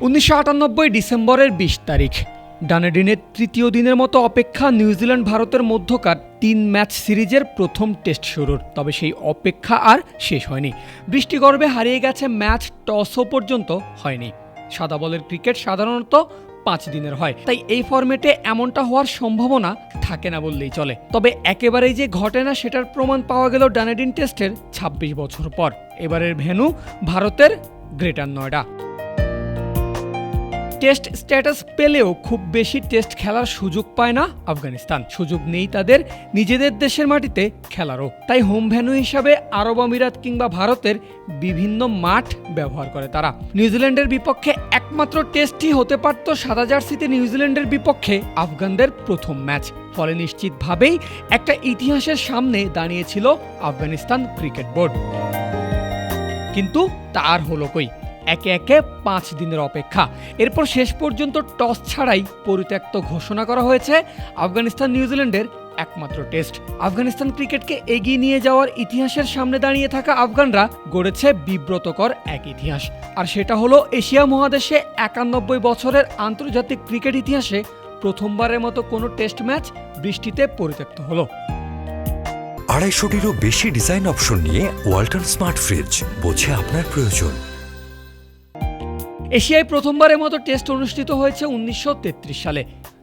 উনিশশো আটানব্বই ডিসেম্বরের বিশ তারিখ। ডানেডিনের তৃতীয় দিনের মতো অপেক্ষা নিউজিল্যান্ড ভারতের মধ্যকার তিন ম্যাচ সিরিজের প্রথম টেস্ট শুরুর। তবে সেই অপেক্ষা আর শেষ হয়নি। বৃষ্টি বৃষ্টিগর্ভে হারিয়ে গেছে ম্যাচ, টসও পর্যন্ত হয়নি। সাদা বলের ক্রিকেট সাধারণত পাঁচ দিনের হয়। তাই এই ফরম্যাটে এমনটা হওয়ার সম্ভাবনা থাকে না বললেই চলে। তবে একেবারেই যে ঘটে না সেটার প্রমাণ পাওয়া গেল ডানেডিন টেস্টের ২৬ বছর পর। এবারের ভেন্যু ভারতের গ্রেটার নয়ডা। টেস্ট স্ট্যাটাস পেলেও খুব বেশি টেস্ট খেলার সুযোগ পায় না আফগানিস্তান। সুযোগ নেই তাদের নিজেদের দেশের মাটিতে খেলারও। তাই হোম ভেন্যু হিসাবে আরব আমিরাত কিংবা ভারতের বিভিন্ন মাঠ ব্যবহার করে তারা। নিউজিল্যান্ডের বিপক্ষে একমাত্র টেস্টই হতে পারত সাদা জার্সিতে নিউজিল্যান্ডের বিপক্ষে আফগানদের প্রথম ম্যাচ। ফলে নিশ্চিতভাবেই একটা ইতিহাসের সামনে দাঁড়িয়েছিল আফগানিস্তান ক্রিকেট বোর্ড। কিন্তু তা আর হলো কই? একে একে পাঁচ দিনের অপেক্ষা। এরপর শেষ পর্যন্ত টস ছাড়াই পরিত্যক্ত ঘোষণা করা হয়েছে আফগানিস্তান নিউজিল্যান্ডের একমাত্র টেস্ট। আফগানিস্তান ক্রিকেটকে এগিয়ে নিয়ে যাওয়ার ইতিহাসের সামনে দাঁড়িয়ে থাকা আফগানরা গড়েছে বিব্রতকর এক ইতিহাস। আর সেটা হলো এশিয়া মহাদেশে একানব্বই বছরের আন্তর্জাতিক ক্রিকেট ইতিহাসে প্রথমবারের মতো কোনো টেস্ট ম্যাচ বৃষ্টিতে পরিত্যক্ত হলো। আড়াইশোটিরও বেশি ডিজাইন অপশন নিয়ে ওয়ালটন স্মার্ট ফ্রিজ, বোঝে আপনার প্রয়োজন। এশিয়ায় প্রথমবারের মতো টেস্ট অনুষ্ঠিত হয়েছে উনিশশো তেত্রিশ সালে।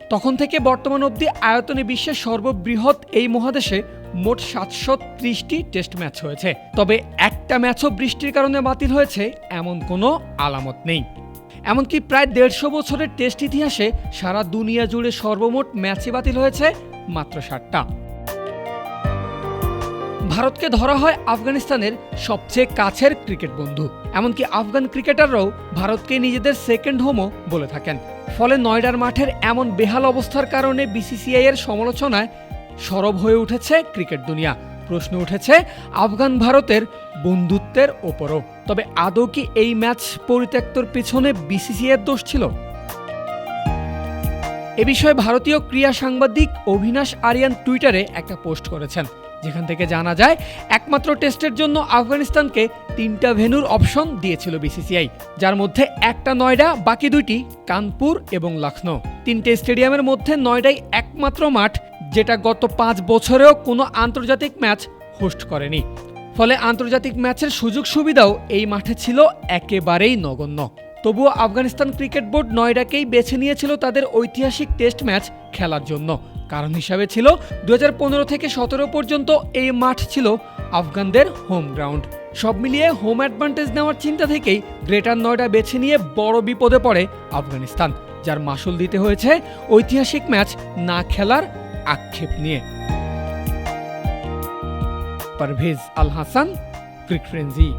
তখন থেকে বর্তমান অবধি আয়তনে বিশ্বের সর্ববৃহৎ এই মহাদেশে মোট সাতশো ত্রিশটি টেস্ট ম্যাচ হয়েছে। তবে একটা ম্যাচও বৃষ্টির কারণে বাতিল হয়েছে এমন কোনো আলামত নেই। এমনকি প্রায় দেড়শো বছরের টেস্ট ইতিহাসে সারা দুনিয়া জুড়ে সর্বমোট ম্যাচই বাতিল হয়েছে মাত্র ষাটটা ভারতকে ধরা হয় আফগানিস্তানের সবচেয়ে কাছের ক্রিকেট বন্ধু। এমনকি আফগান ক্রিকেটাররাও ভারতকে নিজেদের সেকেন্ড হোমও বলে থাকেন। ফলে নয়ডার মাঠের এমন বেহাল অবস্থার কারণে বিসিসিআই এর সমালোচনায় সরব হয়ে উঠেছে ক্রিকেট দুনিয়া। প্রশ্ন উঠেছে, আফগান ভারতের বন্ধুত্বের ওপরও। তবে আদৌ কি এই ম্যাচ পরিত্যক্তর পিছনে বিসিসিআই এর দোষ ছিল? এ বিষয়ে ভারতীয় ক্রীড়া সাংবাদিক অভিনাশ আরিয়ান টুইটারে একটা পোস্ট করেছেন। যেখান থেকে জানা যায়, একমাত্র টেস্টের জন্য আফগানিস্তানকে তিনটা ভেন্যুর অপশন দিয়েছিল বিসিসিআই, যার মধ্যে একটা নয়ডা, বাকি দুইটি কানপুর এবং লখনৌ। তিনটে স্টেডিয়ামের মধ্যে নয়ডাই একমাত্র মাঠ, যেটা গত পাঁচ বছরেও কোনো আন্তর্জাতিক ম্যাচ হোস্ট করেনি। ফলে আন্তর্জাতিক ম্যাচের সুযোগ সুবিধাও এই মাঠে ছিল একেবারেই নগণ্য। তবুও আফগানিস্তান ক্রিকেট বোর্ড নয়ডাকেই বেছে নিয়েছিল তাদের ঐতিহাসিক টেস্ট ম্যাচ খেলার জন্য। কারণ হিসাবে ছিল দু থেকে সতেরো পর্যন্ত এই মাঠ ছিল আফগানদের হোম গ্রাউন্ড। সব মিলিয়ে হোম অ্যাডভান্টেজ নেওয়ার চিন্তা থেকেই গ্রেটার নয়ডা বেছে নিয়ে বড় বিপদে পড়ে আফগানিস্তান, যার মাসুল দিতে হয়েছে ঐতিহাসিক ম্যাচ না খেলার আক্ষেপ নিয়ে। Parvez Al Hasan, cric frenzy